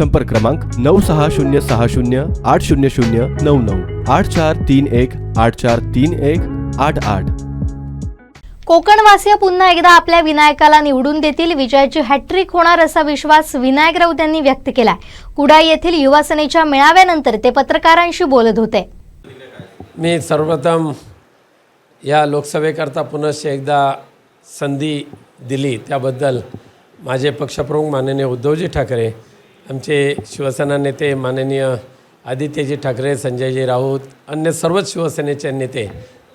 संपर्क क्रमांक नऊ सहा शून्य सहा शून्य आठ शून्य शून्य नऊ नऊ आठ चार तीन एक आठ चार तीन एक आठ आठ. कोकणवासीय पुन्हा एकदा आपल्या विनायकाला निवडून देतील. विजयाची हॅट्रिक होणार असा विश्वास विनायक राऊत यांनी व्यक्त केलाय. कुडाळ येथील युवा सेनेच्या मेळाव्यानंतर ते पत्रकारांशी बोलत होते. मी सर्वप्रथम या लोकसभेकरता पुनश्च एकदा संधी दिली. त्याबद्दल माझे पक्षप्रमुख माननीय उद्धवजी ठाकरे आमचे शिवसेना नेते माननीय आदित्यजी ठाकरे संजयजी राऊत अन्य सर्वच शिवसेनेचे नेते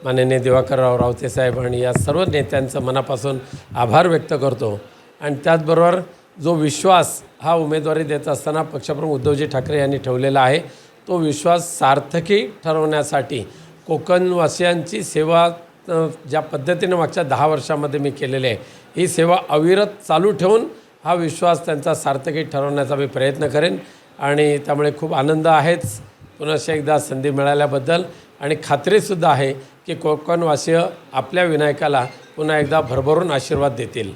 माननीय दिवाकरराव रावते साहेब आणि या सर्व नेत्यांचं मनापासून आभार व्यक्त करतो. आणि त्याचबरोबर जो विश्वास हा उमेदवारी देत असताना पक्षप्रमुख उद्धवजी ठाकरे यांनी ठेवलेला आहे तो विश्वास सार्थकी ठरवण्यासाठी कोकणवासियांची सेवा ज्या पद्धतीनं मागच्या दहा वर्षामध्ये मी केलेली आहे ही सेवा अविरत चालू ठेवून हा विश्वास त्यांचा सार्थकी ठरवण्याचा मी प्रयत्न करेन. आणि त्यामुळे खूप आनंद आहेच. पुन्हा एकदा संधी मिळाल्याबद्दल. आणि खात्रीसुद्धा आहे की कोकणवासीय आपल्या विनायकाला पुन्हा एकदा भरभरून आशीर्वाद देतील.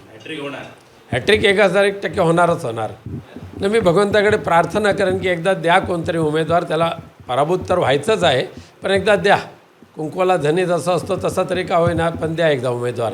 हॅट्रिक एक हजार एक टक्के होणारच होणार. न मी भगवंताकडे प्रार्थना करेन की एकदा द्या कोणतरी उमेदवार त्याला पराभूत तर व्हायचंच आहे. पण एकदा द्या. कुंकवाला धनी जसा असतो तसा तरी का होईना पण द्या एकदा उमेदवार.